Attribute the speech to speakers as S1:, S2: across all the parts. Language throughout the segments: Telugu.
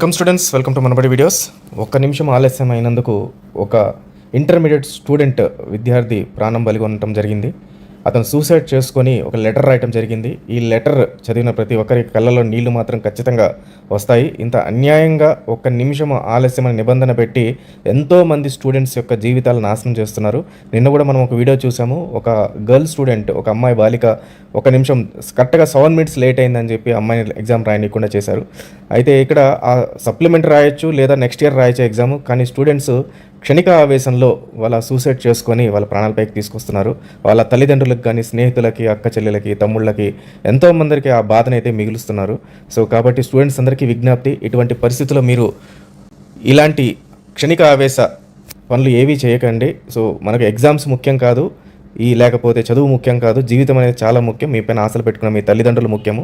S1: Welcome students welcome to Manabadi videos ఒక్క నిమిషం ఆలస్యం అయినందుకు ఒక ఇంటర్మీడియట్ స్టూడెంట్ విద్యార్థి ప్రాణం బలిగి ఉండటం జరిగింది. అతను సూసైడ్ చేసుకొని ఒక లెటర్ రాయటం జరిగింది. ఈ లెటర్ చదివిన ప్రతి ఒక్కరి కళ్ళలో నీళ్ళు మాత్రం ఖచ్చితంగా వస్తాయి. ఇంత అన్యాయంగా ఒక్క నిమిషం ఆలస్యమైన నిబంధన పెట్టి ఎంతోమంది స్టూడెంట్స్ యొక్క జీవితాలు నాశనం చేస్తున్నారు. నిన్న కూడా మనం ఒక వీడియో చూసాము. ఒక గర్ల్ స్టూడెంట్ ఒక అమ్మాయి బాలిక ఒక నిమిషం కరెక్ట్గా సెవెన్ మినిట్స్ లేట్ అయిందని చెప్పి అమ్మాయిని ఎగ్జామ్ రాయనీయకుండా చేశారు. అయితే ఇక్కడ ఆ సప్లిమెంట్ రాయొచ్చు లేదా నెక్స్ట్ ఇయర్ రాయొచ్చు ఎగ్జామ్. కానీ స్టూడెంట్స్ క్షణిక ఆవేశంలో వాళ్ళ సూసైడ్ చేసుకొని వాళ్ళ ప్రాణాలపైకి తీసుకొస్తున్నారు. వాళ్ళ తల్లిదండ్రులకు కానీ స్నేహితులకి అక్క చెల్లెలకి తమ్ముళ్ళకి ఎంతో మందికి ఆ బాధను అయితే మిగులుస్తున్నారు. సో కాబట్టి స్టూడెంట్స్ అందరికీ విజ్ఞప్తి ఇటువంటి పరిస్థితుల్లో మీరు ఇలాంటి క్షణిక ఆవేశ పనులు ఏవి చేయకండి. సో మనకు ఎగ్జామ్స్ ముఖ్యం కాదు ఈ లేకపోతే చదువు ముఖ్యం కాదు జీవితం అనేది చాలా ముఖ్యం. మీ పైన ఆశలు పెట్టుకున్న మీ తల్లిదండ్రులు ముఖ్యము.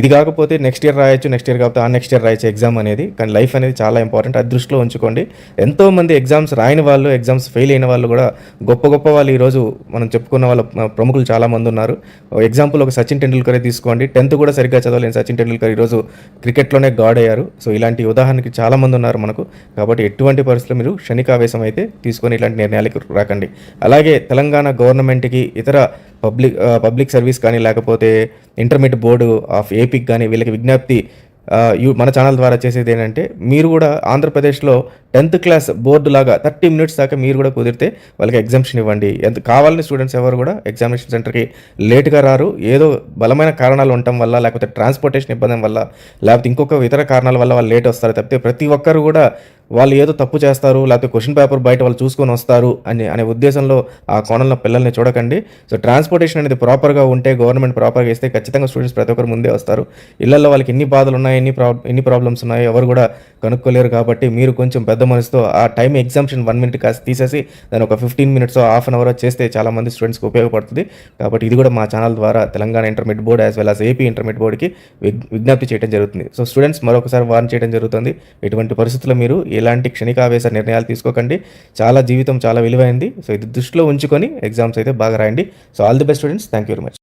S1: ఇది కాకపోతే నెక్స్ట్ ఇయర్ రాయొచ్చు నెక్స్ట్ ఇయర్ కాకపోతే ఆ నెక్స్ట్ ఇయర్ రాయొచ్చు ఎగ్జామ్ అనేది. కానీ లైఫ్ అనేది చాలా ఇంపార్టెంట్ అది దృష్టిలో ఉంచుకోండి. ఎంతోమంది ఎగ్జామ్స్ రాయని వాళ్ళు ఎగ్జామ్స్ ఫెయిల్ అయిన వాళ్ళు కూడా గొప్ప గొప్ప వాళ్ళు ఈరోజు మనం చెప్పుకున్న వాళ్ళ ప్రముఖులు చాలామంది ఉన్నారు. ఎగ్జాంపుల్ ఒక సచిన్ టెండూల్కరే తీసుకోండి. టెన్త్ కూడా సరిగ్గా చదవలేని సచిన్ టెండూల్కర్ ఈరోజు క్రికెట్లోనే గాడ్ అయ్యారు. సో ఇలాంటి ఉదాహరణకి చాలామంది ఉన్నారు మనకు. కాబట్టి ఎటువంటి పరిస్థితులు మీరు క్షణికావేశం అయితే తీసుకొని ఇలాంటి నిర్ణయాలకు రాకండి. అలాగే తెలంగాణ గవర్నమెంట్కి ఇతర పబ్లిక్ పబ్లిక్ సర్వీస్ కానీ లేకపోతే ఇంటర్మీడియట్ బోర్డు ఆఫ్ ఏపీకి కానీ వీళ్ళకి విజ్ఞప్తి మన ఛానల్ ద్వారా చేసేది ఏంటంటే మీరు కూడా ఆంధ్రప్రదేశ్లో టెన్త్ క్లాస్ బోర్డు లాగా థర్టీ మినిట్స్ దాకా మీరు కూడా కుదిరితే వాళ్ళకి ఎగ్జామ్షన్ ఇవ్వండి. ఎంత కావాలని స్టూడెంట్స్ ఎవరు కూడా ఎగ్జామినేషన్ సెంటర్కి లేట్గా రారు. ఏదో బలమైన కారణాలు ఉండటం వల్ల లేకపోతే ట్రాన్స్పోర్టేషన్ ఇబ్బంది వల్ల లేకపోతే ఇంకొక ఇతర కారణాల వల్ల వాళ్ళు లేట్ వస్తారు తప్పితే ప్రతి ఒక్కరు కూడా వాళ్ళు ఏదో తప్పు చేస్తారు లేకపోతే క్వశ్చన్ పేపర్ బయట వాళ్ళు చూసుకొని వస్తారు అని అనే ఉద్దేశంలో ఆ కోణంలో పిల్లల్ని చూడకండి. సో ట్రాన్స్పోర్టేషన్ అనేది ప్రాపర్గా ఉంటే గవర్నమెంట్ ప్రాపర్గా ఇస్తే ఖచ్చితంగా స్టూడెంట్స్ ప్రతి ఒక్కరు ముందే వస్తారు. ఇళ్ళలో వాళ్ళకి ఎన్ని బాధలు ఉన్నాయి ఎన్ని ప్రాబ్ ఎన్ని ప్రాబ్లమ్స్ ఉన్నాయి ఎవరు కూడా కనుక్కోలేరు కాబట్టి మీరు కొంచెం పెద్ద మనసుతో ఆ టైం ఎగ్జామ్షన్ వన్ మినిట్ కాస్త తీసేసి దాని ఒక fifteen minutes half an hour చేస్తే చాలా మంది స్టూడెంట్స్కి ఉపయోగపడుతుంది. కాబట్టి ఇది కూడా మా ఛానల్ ద్వారా Telangana intermediate board as well as AP intermediate బోర్డుకి విజ్ఞప్తి చేయడం జరుగుతుంది. సో స్టూడెంట్స్ మరొకసారి వార్న్ చేయడం జరుగుతుంది. ఎటువంటి పరిస్థితుల్లో మీరు ఎలాంటి క్షణికావేశ నిర్ణయాలు తీసుకోకండి. చాలా జీవితం చాలా విలువైంది. సో ఇది దృష్టిలో ఉంచుకొని ఎగ్జామ్స్ అయితే బాగా రాయండి. So all the best students thank you very much